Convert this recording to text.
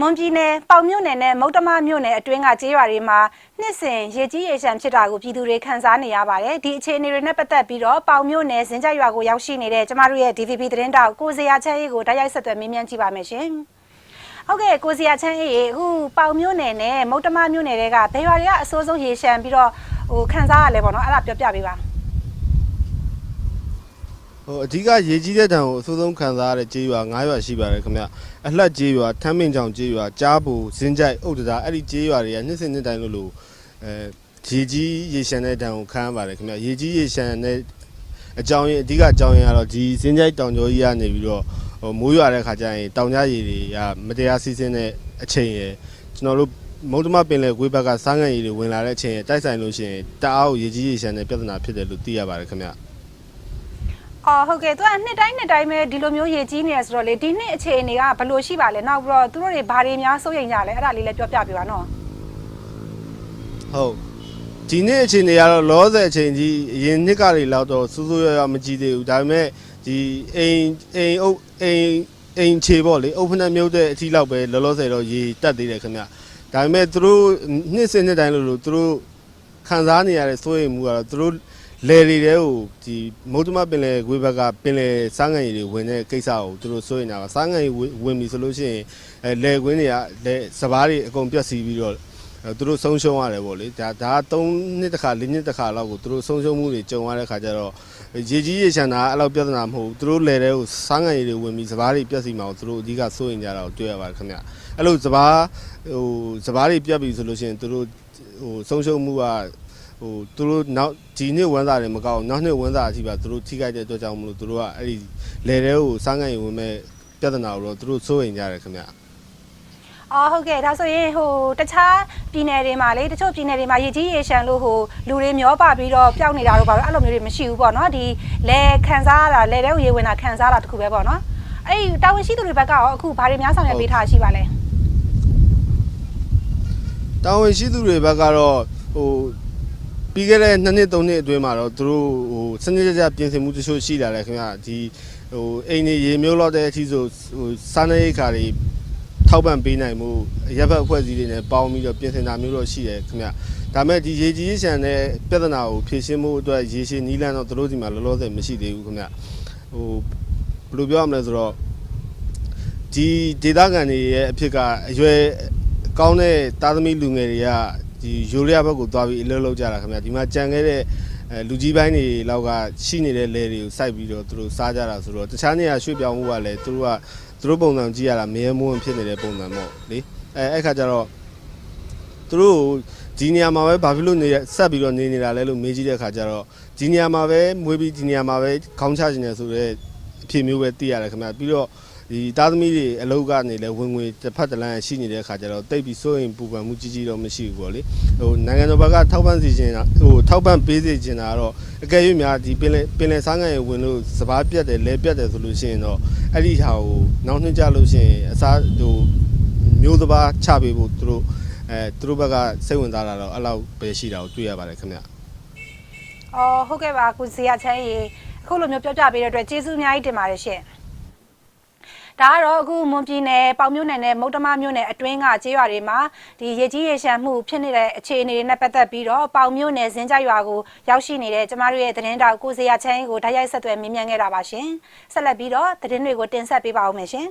မွန်ပြည်နယ်ပေါင်မြို့နယ်နဲ့မုတ်တမမြို့နယ်အတွင်းကကျေးရွာတွေမှာနှစ်စဉ်ရေကြီးရေရှမ်းဖြစ်တာကိုပြည်သူတွေခံစားနေရပါတယ်ဒီအခြေအနေတွေနဲ့ပတ်သက်ပြီးတော့ပေါင်မြို့နယ်ဇင်ကြရွာကိုရောက်ရှိနေတဲ့ကျမတို့ရဲ့ DVB သတင်းတောက်ကိုစရာချမ်းအေးကိုတိုက်ရိုက်ဆက်သွယ်မေးမြန်းကြည့်ပါမယ်ရှင်ဟုတ်ကဲ့ကိုစရာချမ်းအေးရေအခုပေါင်မြို့နယ်နဲ့မုတ်တမမြို့နယ်တွေကဘယ်ရွာတွေကအစိုးဆုံးရေရှမ်းပြီးတော့ဟိုခံစားရလဲပေါ့နော်အဲ့ဒါပြောပြပေးပါ ဟိုအဓိကရေကြီးတဲ့တံကိုအဆိုးဆုံးခံစားရတဲ့ကြေးရွာ9ရွာရှိပါတယ်ခင်ဗျအလှက်ကြေးရွာထမ်းမင်ချောင်ကြေးရွာကြားပူဇင်းကြိုက်အုတ်တရာအဲ့ဒီကြေးရွာတွေကနှစ်စဉ်နှစ်တိုင်းလို့လို့အဲရေကြီးရေရှမ်းတဲ့တံကိုခံရပါတယ်ခင်ဗျရေကြီးရေရှမ်းတဲ့အကြောင်းရင်းအဓိကအကြောင်းရင်းကတော့ဒီဇင်းကြိုက်တောင်ကျော်ကြီးကနေပြီးတော့ဟိုမိုးရွာတဲ့ခါကျရင်တောင်ကြရေတွေကမတရားစီးဆင်းတဲ့အချိန်ရယ်ကျွန်တော်တို့မုံတမပင်လေကွေးဘက်ကစားငံရည်တွေဝင်လာတဲ့အချိန်ရယ်တိုက်ဆိုင်လို့ရှိရင်တအားကိုရေကြီးရေရှမ်းတဲ့ပြဿနာဖြစ်တယ်လို့သိရပါတယ်ခင်ဗျ အော်ဟုတ်ကဲ့သူကနှစ်တိုင်းနှစ်တိုင်းပဲဒီလိုမျိုးရေကြီးနေရဆိုတော့လေဒီနှစ်အခြေအနေကဘယ်လိုရှိပါလဲနောက်ပြီးတော့သူတို့တွေဘာတွေများစိုးရိမ်ကြလဲအဲ့ဒါလေးလည်းပြောပြပေးပါနော်ဟုတ်ဒီနေ့အချိန်တွေကတော့လောဆယ်အချိန်ကြီးအရင်နှစ်ကတွေလောက်တော့စူးစူးရွရွမကြည့်သေးဘူးဒါပေမဲ့ဒီအိမ်အိမ်အုပ်အိမ်အိမ်ခြေပေါ့လေအုပ်ဖနက်မြုပ်တဲ့အထီးလောက်ပဲလောလောဆယ်တော့ရေတက်သေးတယ်ခင်ဗျဒါပေမဲ့သူတို့နှစ်စဉ်နှစ်တိုင်းလို့လို့သူတို့ခံစားနေရတဲ့စိုးရိမ်မှုကတော့သူတို့ လယ်တွေတဲကိုဒီမုတ်တမပင်လယ်ခွေးဘက်ကပင်လယ်စားငံရည်တွေဝင်တဲ့ကိစ္စကိုသူတို့စိုးရိမ်တာကစားငံရည်ဝင်ပြီဆိုလို့ရှိရင်အဲလယ်ကွင်းတွေကလယ်စပားတွေအကုန်ပြတ်စီပြီးတော့အဲသူတို့ဆုံးရှုံးရတယ်ပေါ့လေဒါဒါ3နှစ်တစ်ခါ4နှစ်တစ်ခါလောက်ကိုသူတို့ဆုံးရှုံးမှုတွေကြုံရတဲ့ခါကျတော့ရေကြီးရေရှမ်းတာအဲ့လောက်ပြဿနာမဟုတ်ဘူးသူတို့လယ်တဲ့ကိုစားငံရည်တွေဝင်ပြီးစပားတွေပြက်စီမှာကိုသူတို့အဓိကစိုးရင်ကြတာကိုတွေ့ရပါတယ်ခင်ဗျအဲ့လိုစပားဟိုစပားတွေပြက်ပြီဆိုလို့ရှိရင်သူတို့ဟိုဆုံးရှုံးမှုက ဟိုသူတို့နောက်ဒီနှစ်ဝန်သားတွေမကောက်နောက်နှစ်ဝန်သားအထိပါသူတို့ထိခိုက်တဲ့အတွက်ကြောင့်မလို့သူတို့ကအဲ့ဒီလယ်တဲ့ကိုစားငံရည်ဝင်မဲ့ပြဿနာကိုတော့သူတို့စိုးရင်ကြတယ်ခင်ဗျအော်ဟုတ်ကဲ့ဒါဆိုရင်ဟိုတခြားပြည်နယ်တွေမှာလေတချို့ပြည်နယ်တွေမှာရေကြီးရေရှမ်းလို့ဟိုလူတွေမျောပါပြီးတော့ပျောက်နေတာတော့ဘာလို့အဲ့လိုမျိုးတွေမရှိဘူးပေါ့နော်ဒီလေခံစားရတာလေတဲ့ရေဝင်တာခံစားရတာတခုပဲပေါ့နော်အဲ့ဒီတာဝန်ရှိသူတွေဘက်ကရောအခုဘာတွေများဆောင်ရွက်ပေးထားရှိပါလဲတာဝန်ရှိသူတွေဘက်ကတော့ဟို ပြီးခဲ့တဲ့နှစ်နှစ်သုံးနှစ်အတွင်းမှာတော့သူတို့ဟိုစနစ်တကျပြင်ဆင်မှုတချို့ရှိလာတယ်ခင်ဗျဒီဟိုအိမ်နေရေမျိုးလောက်တဲ့အထိဆိုဟိုစားနေရိတ်ခါတွေထောက်ပံ့ပေးနိုင်မှုရပ်ဘက်အဖွဲ့အစည်းတွေနဲ့ပေါင်းပြီးတော့ပြင်ဆင်တာမျိုးတော့ရှိတယ်ခင်ဗျဒါမဲ့ဒီရေကြီးရေရှမ်းတဲ့ပြဿနာကိုဖြေရှင်းမှုအတွက်ရေရှည်နီးလန်းတော့သူတို့ဒီမှာလောလောဆယ်မရှိသေးဘူးခင်ဗျဟိုဘယ်လိုပြောရမလဲဆိုတော့ဒီဒေသခံတွေရဲ့အဖြစ်ကအရွယ်ကောင်းတဲ့သားသမီးလူငယ်တွေက ဒီယူရီးယားဘက်ကိုသွားပြီးအလုပ်လုပ်ကြတာခင်ဗျဒီမှာကြံခဲ့တဲ့အဲလူကြီးပိုင်းတွေလောက်ကရှိနေတဲ့လယ်တွေကိုစိုက်ပြီးတော့သူတို့စားကြတာဆိုတော့တခြားနေရာရွှေ့ပြောင်းမှုကလည်းသူတို့ကသူတို့ပုံစံကြည့်ရတာမရဲမွန်းဖြစ်နေတဲ့ပုံစံပေါ့လေအဲအဲ့ခါကျတော့သူတို့ဒီနေရာမှာပဲဘာဖြစ်လို့နေဆက်ပြီးတော့နေနေတာလဲလို့မေးကြည့်တဲ့ခါကျတော့ဒီနေရာမှာပဲမွေးပြီးဒီနေရာမှာပဲခေါင်းချခြင်းနေဆိုတော့အဖြစ်မျိုးပဲသိရတယ်ခင်ဗျပြီးတော့ ဒီသားသမီးတွေအလုပ်ကနေလဲဝင်ငွေတစ်ဖက်တစ်လမ်းရှိနေတဲ့ခါကျတော့တိတ်ပြီးစိုးရင်ပူပန်မှုကြီးကြီးတော့မရှိဘူးပေါ့လေဟိုနိုင်ငံတော်ဘက်ကထောက်ပံ့စီခြင်းတာဟိုထောက်ပံ့ပေးစီခြင်းတာကတော့အကယ်၍များဒီပင်လယ်ပင်လယ်စားငံရေဝင်လို့စပားပြတ်တယ်လဲပြတ်တယ်ဆိုလို့ရှိရင်တော့အဲ့ဒီဟာကိုနောက်နှစ်ကြလို့ရှိရင်အစားဟိုမျိုးစပားချပေးဖို့သူတို့အဲသူတို့ဘက်ကစိတ်ဝင်စားတာတော့အဲ့လောက်ပဲရှိတာကိုတွေ့ရပါတယ်ခင်ဗျအော်ဟုတ်ကဲ့ပါကိုစရာချမ်းရေအခုလိုမျိုးပြောပြပေးတဲ့အတွက်ကျေးဇူးအများကြီးတင်ပါတယ်ရှင် ဒါကတော့အခုမွန်ပြည်နယ်ပေါင်မြို့နယ်နဲ့မုတ်တမမြို့နယ်အတွင်းကကျေးရွာတွေမှာဒီရေကြီးရေရှမ်းမှုဖြစ်နေတဲ့အခြေအနေတွေနဲ့ပတ်သက်ပြီးတော့ပေါင်မြို့နယ်ဇင်းကြရွာကိုရောက်ရှိနေတဲ့ကျမတို့ရဲ့သတင်းတောက်ကိုစရာချမ်းကိုဓာတ်ရိုက်ဆက်သွယ်မေးမြန်းခဲ့တာပါရှင်ဆက်လက်ပြီးတော့သတင်းတွေကိုတင်ဆက်ပေးပါဦးမယ်ရှင်